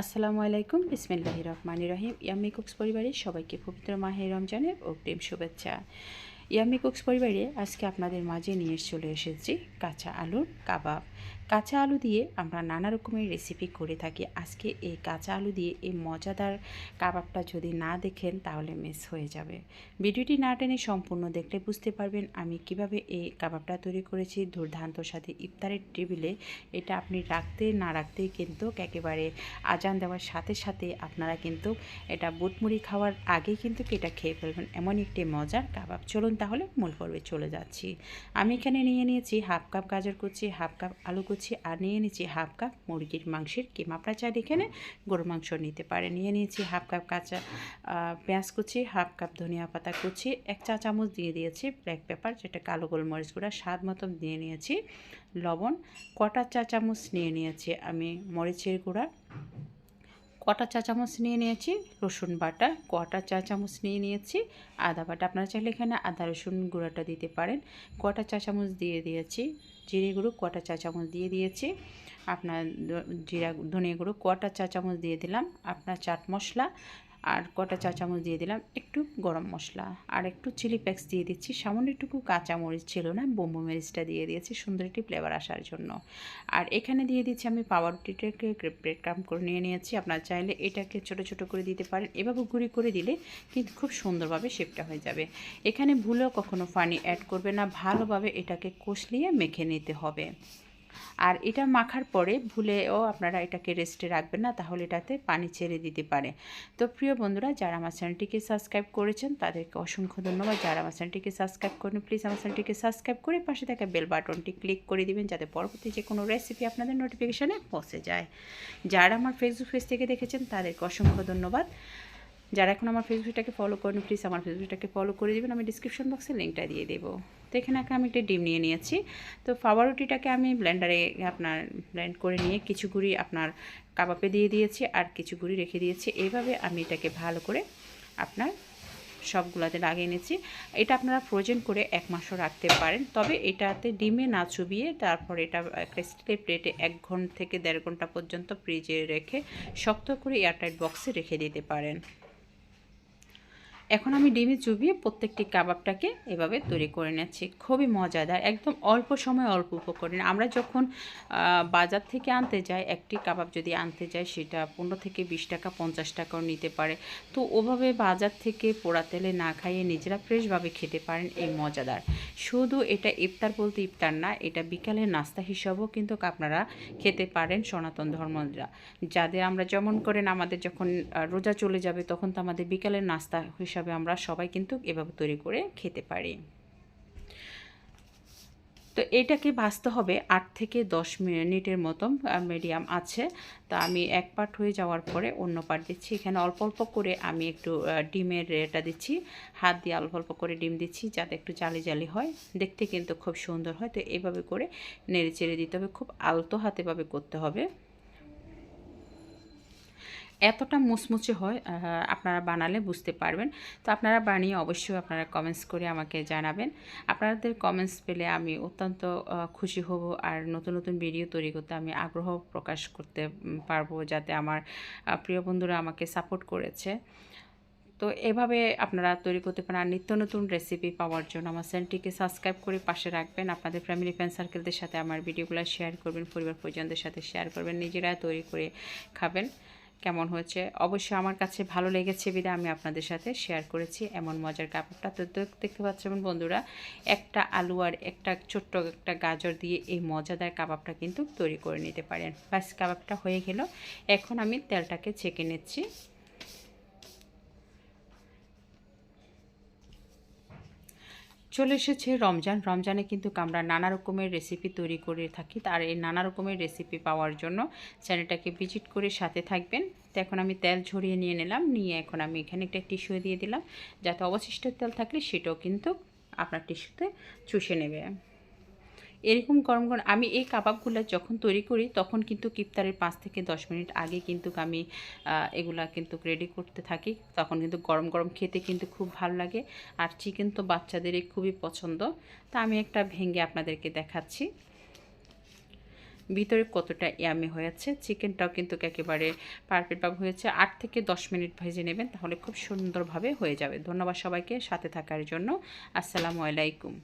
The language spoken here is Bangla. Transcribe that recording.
আসসালামু আলাইকুম ইসমিল্লাহ রহমান রহিম। ইয়ামি কুকস পরিবারের সবাইকে পবিত্র মাহে রমজানের অগ্রিম শুভেচ্ছা। ইয়ামি কুকস পরিবারে আজকে আপনাদের মাঝে নিয়ে চলে এসেছি কাঁচা আলুর কাবাব। কাঁচা আলু দিয়ে আমরা নানা রকমের রেসিপি করে থাকি। আজকে এই কাঁচা আলু দিয়ে এই মজাদার কাবাবটা যদি না দেখেন, তাহলে মিস হয়ে যাবে। ভিডিওটি না টেনে সম্পূর্ণ দেখলে বুঝতে পারবেন আমি কীভাবে এই কাবাবটা তৈরি করেছি। দুর্দান্ত সাথে ইফতারের টেবিলে এটা আপনি রাখতে না রাখতেই কিন্তু একেবারে আজান দেওয়ার সাথে সাথে আপনারা কিন্তু এটা বুটমুড়ি খাওয়ার আগেই কিন্তু এটা খেয়ে ফেলবেন। এমন একটি মজার কাবাব। চলুন তাহলে মূল পর্বে চলে যাচ্ছি। আমি এখানে নিয়ে নিয়েছি হাফ কাপ গাজর কুচি, হাফ কাপ আলু কুচি আর নিয়ে নিয়েছি হাফ কাপ মুরগির মাংসের কিমা আপনারা চাইলে এখানে গরুর মাংস নিতে পারে। নিয়ে নিয়েছি হাফ কাপ কাঁচা পেঁয়াজ কুচি, হাফ কাপ ধনিয়া পাতা কুচি, এক চা চামচ দিয়ে দিয়েছি ব্ল্যাক পেপার যেটা কালো গোলমরিচ গুঁড়া, স্বাদ মতন দিয়ে নিয়েছি লবণ, কটা চা চামচ নিয়ে নিয়েছি আমি মরিচের গুঁড়া কটা চা চামচ নিয়ে নিয়েছি, রসুন বাটা, কটা চা চামচ নিয়ে নিয়েছি, আদা বাটা। আপনারা চাইলে এখানে আদা, রসুন গুঁড়াটা দিতে পারেন। কটা চা চামচ দিয়ে দিয়েছি, জিরে গুঁড়ো কটা চা চামচ দিয়ে দিয়েছি। আপনার জিরা ধনিয়া গুঁড়ো কটা চা চামচ দিয়ে দিলাম। আপনার চাট মশলা আর কটা চা চামচ দিয়ে দিলাম একটু গরম মশলা। আর একটু চিলি প্যাক্স দিয়ে দিচ্ছি। সামান্য একটু কাঁচা মরিচ ছিল না, বোম্বো মরিচটা দিয়ে দিয়েছি সুন্দর একটি ফ্লেভার আসার জন্য। আর এখানে দিয়ে দিচ্ছি আমি পাওয়ার রুটিটাকে ব্রেড ক্রাম করে নিয়ে নিয়েছি। আপনারা চাইলে এটাকে ছোট ছোট করে দিতে পারেন। এভাবে গুঁড়ি করে দিলে কিন্তু খুব সুন্দরভাবে শেপটা হয়ে যাবে। এখানে ভুলেও কখনো পানি অ্যাড করবে না। ভালোভাবে এটাকে কষলিয়ে মেখে নিতে হবে। আর এটা মাখার পরে ভুলেও আপনারা এটাকে রেস্টে রাখবেন না, তাহলে এটাতে পানি ছেড়ে দিতে পারে। তো প্রিয় বন্ধুরা, যারা আমার চ্যানেলটিকে সাবস্ক্রাইব করেছেন, তাদেরকে অসংখ্য ধন্যবাদ। যারা আমার চ্যানেলটিকে সাবস্ক্রাইব করেন প্লিজ আমার চ্যানেলটিকে সাবস্ক্রাইব করে পাশে থাকা বেল বাটনটি ক্লিক করে দিবেন, যাতে পরবর্তী যে কোনো রেসিপি আপনাদের নোটিফিকেশানে পৌঁছে যায়। যারা আমার ফেসবুক পেজ থেকে দেখেছেন, তাদেরকে অসংখ্য ধন্যবাদ। যারা এখন আমার ফেসবুকটাকে ফলো করেন প্লিজ আমার ফেসবুকটাকে ফলো করে দেবেন। আমি ডিসক্রিপশন বক্সে লিঙ্কটা দিয়ে দেবো। তো এখানে একটা আমি একটা ডিম নিয়ে নিয়েছি। তো ফাওয়া রুটিটাকে আমি ব্লেন্ডারে আপনার ব্লেন্ড করে নিয়ে কিছু গুঁড়ি আপনার কাবাবে দিয়ে দিয়েছি আর কিছু গুঁড়ি রেখে দিয়েছি। এইভাবে আমি এটাকে ভালো করে আপনার সবগুলোতে লাগিয়ে নিয়েছি। এটা আপনারা ফ্রোজেন করে এক মাসও রাখতে পারেন। তবে এটাতে ডিমে না চুবিয়ে তারপর এটা একটা স্টিলের প্লেটে এক ঘণ্টা থেকে দেড় ঘণ্টা পর্যন্ত ফ্রিজে রেখে শক্ত করে এয়ারটাইট বক্সে রেখে দিতে পারেন। এখন আমি ডিমে চুবিয়ে প্রত্যেকটি কাবাবটাকে এভাবে তৈরি করে নিচ্ছি। খুবই মজাদার, একদম অল্প সময় অল্প উপকরণ। আমরা যখন বাজার থেকে আনতে যাই, একটি কাবাব যদি আনতে যাই, সেটা পনেরো থেকে বিশ টাকা, পঞ্চাশ টাকাও নিতে পারে। তো ওভাবে বাজার থেকে পোড়া তেলে না খাইয়ে নিজেরা ফ্রেশভাবে খেতে পারেন, এই মজাদার। শুধু এটা ইফতার বলতে ইফতার না, এটা বিকালের নাস্তা হিসাবেও কিন্তু আপনারা খেতে পারেন সনাতন ধর্মরা। যাদের আমরা যেমন করেন, আমাদের যখন রোজা চলে যাবে, তখন তো আমাদের বিকালের নাস্তা হিসাবে হিসাবে আমরা সবাই কিন্তু এভাবে তৈরি করে খেতে পারি। তো এটাকে ভাজতে হবে আট থেকে দশ মিনিটের মতো মিডিয়াম আছে। তা আমি এক পার্ট হয়ে যাওয়ার পরে অন্য পার্ট দিচ্ছি। এখানে অল্প অল্প করে আমি একটু ডিমের এটা দিচ্ছি। হাত দিয়ে অল্প অল্প করে ডিম দিচ্ছি যাতে একটু জালি জালি হয়। দেখতে কিন্তু খুব সুন্দর হয়। তো এইভাবে করে নেড়ে চেড়ে দিতে হবে। খুব আলতো হাতেভাবে করতে হবে। এতটা মুচমুচে হয় আপনারা বানালে বুঝতে পারবেন। তো আপনারা বানিয়ে অবশ্যই আপনারা কমেন্টস করে আমাকে জানাবেন। আপনাদের কমেন্টস পেলে আমি অত্যন্ত খুশি হব আর নতুন নতুন ভিডিও তৈরি করতে আমি আগ্রহ প্রকাশ করতে পারব যাতে আমার প্রিয় বন্ধুরা আমাকে সাপোর্ট করেছে। তো এভাবে আপনারা তৈরি করতে পারেন। আর নিত্য নতুন রেসিপি পাওয়ার জন্য আমার চ্যানেলটিকে সাবস্ক্রাইব করে পাশে রাখবেন। আপনাদের ফ্যামিলি ফ্রেন্ড সার্কেলদের সাথে আমার ভিডিওগুলো শেয়ার করবেন, পরিবার পরিজনদের সাথে শেয়ার করবেন, নিজেরা তৈরি করে খাবেন। কেমন হয়েছে? অবশ্যই আমার কাছে ভালো লেগেছে বিদে, আমি আপনাদের সাথে শেয়ার করেছি এমন মজার কাপড়টা তো দেখতে পাচ্ছেন বন্ধুরা, একটা আলু আর একটা ছোট্ট একটা গাজর দিয়ে এই মজাদার কাবাবটা কিন্তু তৈরি করে নিতে পারেন। বাস কাবাবটা হয়ে গেল। এখন আমি তেলটাকে ছেঁকে নিচ্ছি। চলে এসেছে রমজান। রমজানে কিন্তু আমরা নানা রকমের রেসিপি তৈরি করে থাকি। তার এই নানা রকমের রেসিপি পাওয়ার জন্য চ্যানেলটাকে ভিজিট করে সাথে থাকবেন। তো এখন আমি তেল ঝরিয়ে নিয়ে নিলাম। নিয়ে এখন আমি এখানে একটা টিস্যু দিয়ে দিলাম। যাতে অবশিষ্ট তেল থাকলে সেটাও কিন্তু আপনার টিস্যুতে চুষে নেবে। এরকম গরম গরম, আমি এই কাবাবগুলো যখন তৈরি করি, তখন কিন্তু কিপ্তারের পাঁচ থেকে দশ মিনিট আগে কিন্তু আমি এগুলা কিন্তু রেডি করতে থাকি। তখন কিন্তু গরম গরম খেতে কিন্তু খুব ভালো লাগে। আর চিকেন তো বাচ্চাদেরই খুবই পছন্দ। তা আমি একটা ভেঙে আপনাদেরকে দেখাচ্ছি। ভিতরে কতটা ইয়ামি হয়েছে। চিকেনটাও কিন্তু একেবারে পারফেক্টভাবে হয়েছে। আট থেকে দশ মিনিট ভেজে নেবেন, তাহলে খুব সুন্দরভাবে হয়ে যাবে। ধন্যবাদ সবাইকে সাথে থাকার জন্য। আসসালামু আলাইকুম।